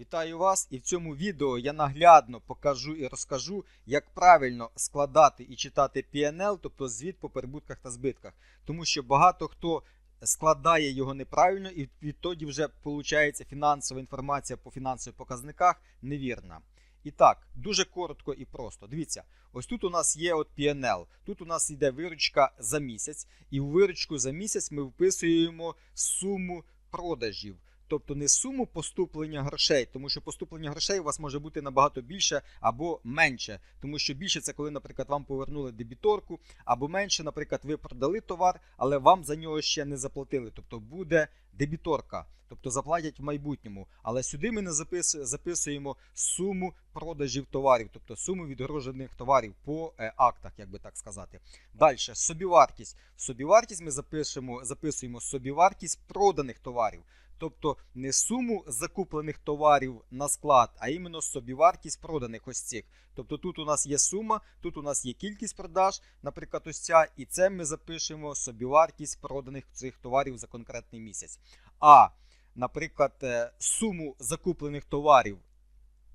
Вітаю вас! І в цьому відео я наглядно покажу і розкажу, як правильно складати і читати PNL, тобто звіт по прибутках та збитках. Тому що багато хто складає його неправильно, і відтоді вже виходить фінансова інформація по фінансових показниках невірна. І так, дуже коротко і просто. Дивіться, ось тут у нас є от PNL, тут у нас йде виручка за місяць, і у виручку за місяць ми вписуємо суму продажів. Тобто не суму поступлення грошей, тому що поступлення грошей у вас може бути набагато більше або менше. Тому що більше це коли, наприклад, вам повернули дебіторку, або менше, наприклад, ви продали товар, але вам за нього ще не заплатили. Тобто буде дебіторка, тобто заплатять в майбутньому. Але сюди ми не запис- записуємо суму продажів товарів, тобто суму відгрожених товарів по е, актах, як би так сказати. Далі, собівартість. Собівартість ми запишемо, записуємо собівартість проданих товарів. Тобто не суму закуплених товарів на склад, а іменно собівартість проданих ось цих. Тобто тут у нас є сума, тут у нас є кількість продаж, наприклад, ось ця, і це ми запишемо собівартість проданих цих товарів за конкретний місяць. А, наприклад, е, суму закуплених товарів.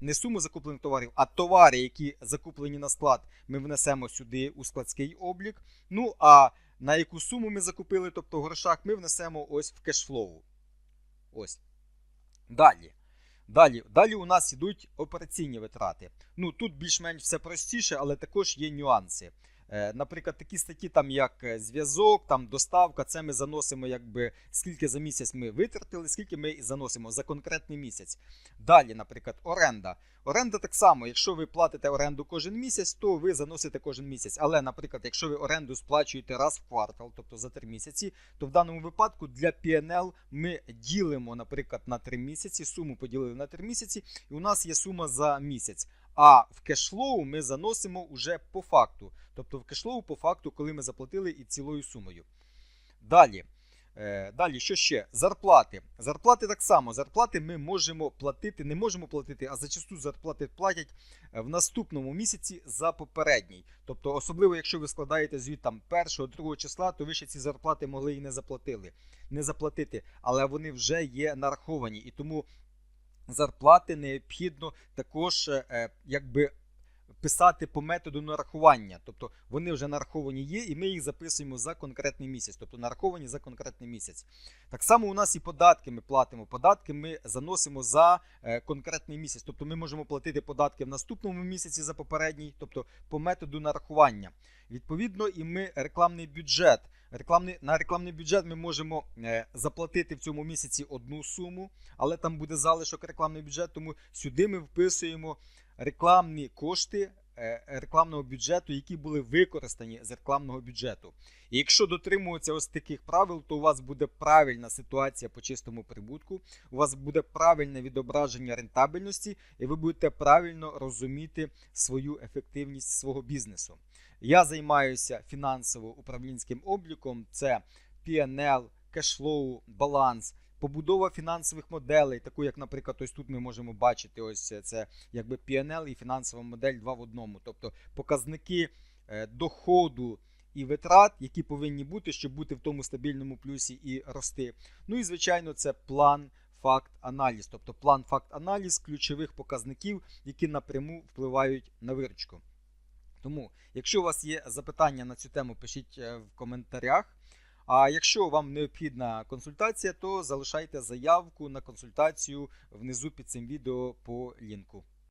Не суму закуплених товарів, а товари, які закуплені на склад, ми внесемо сюди у складський облік. Ну а на яку суму ми закупили, тобто в грошах, ми внесемо ось в кешфлоу. Ось. Далі. Далі, далі у нас йдуть операційні витрати. Ну тут більш-менш все простіше, але також є нюанси. Е, Наприклад, такі статті, там як е, зв'язок, там доставка, це ми заносимо, якби скільки за місяць ми витратили, скільки ми заносимо за конкретний місяць. Далі, наприклад, оренда. Оренда так само, якщо ви платите оренду кожен місяць, то ви заносите кожен місяць. Але, наприклад, якщо ви оренду сплачуєте раз в квартал, тобто за 3 місяці, то в даному випадку для PNL ми ділимо, наприклад, на 3 місяці, суму поділили на 3 місяці, і у нас є сума за місяць. А в кешфлоу ми заносимо уже по факту. Тобто в кешфлоу по факту, коли ми заплатили і цілою сумою. Далі. Е, Далі, що ще? Зарплати. Зарплати так само. Зарплати ми можемо платити, не можемо платити, а зачасту зарплати платять е, в наступному місяці за попередній. Тобто, особливо, якщо ви складаєте звіт там 1-2 числа, то ви ще ці зарплати могли і. Не заплатити, але вони вже є нараховані. І тому зарплати необхідно також е, е, якби писати по методу нарахування. Тобто вони вже нараховані є, і ми їх записуємо за конкретний місяць, тобто нараховані за конкретний місяць. Так само у нас і податки ми платимо. Податки ми заносимо за е, конкретний місяць. Тобто ми можемо платити податки в наступному місяці за попередній, тобто по методу нарахування. Відповідно, і ми рекламний бюджет. Рекламний, на рекламний бюджет ми можемо е, заплатити в цьому місяці одну суму, але там буде залишок рекламний бюджет, тому сюди ми вписуємо рекламні кошти е, рекламного бюджету, які були використані з рекламного бюджету. І якщо дотримуватися ось таких правил, то у вас буде правильна ситуація по чистому прибутку, у вас буде правильне відображення рентабельності, і ви будете правильно розуміти свою ефективність свого бізнесу. Я займаюся фінансово-управлінським обліком: це PNL, кешфлоу, баланс. Побудова фінансових моделей, таку як, наприклад, ось тут ми можемо бачити, ось це якби PNL і фінансова модель 2 в одному. Тобто показники е, доходу і витрат, які повинні бути, щоб бути в тому стабільному плюсі і рости. Ну і звичайно, це план. Факт аналіз, тобто план факт аналіз ключових показників, які напряму впливають на виручку. Тому, якщо у вас є запитання на цю тему, пишіть е, в коментарях. А якщо вам необхідна консультація, то залишайте заявку на консультацію внизу під цим відео по лінку.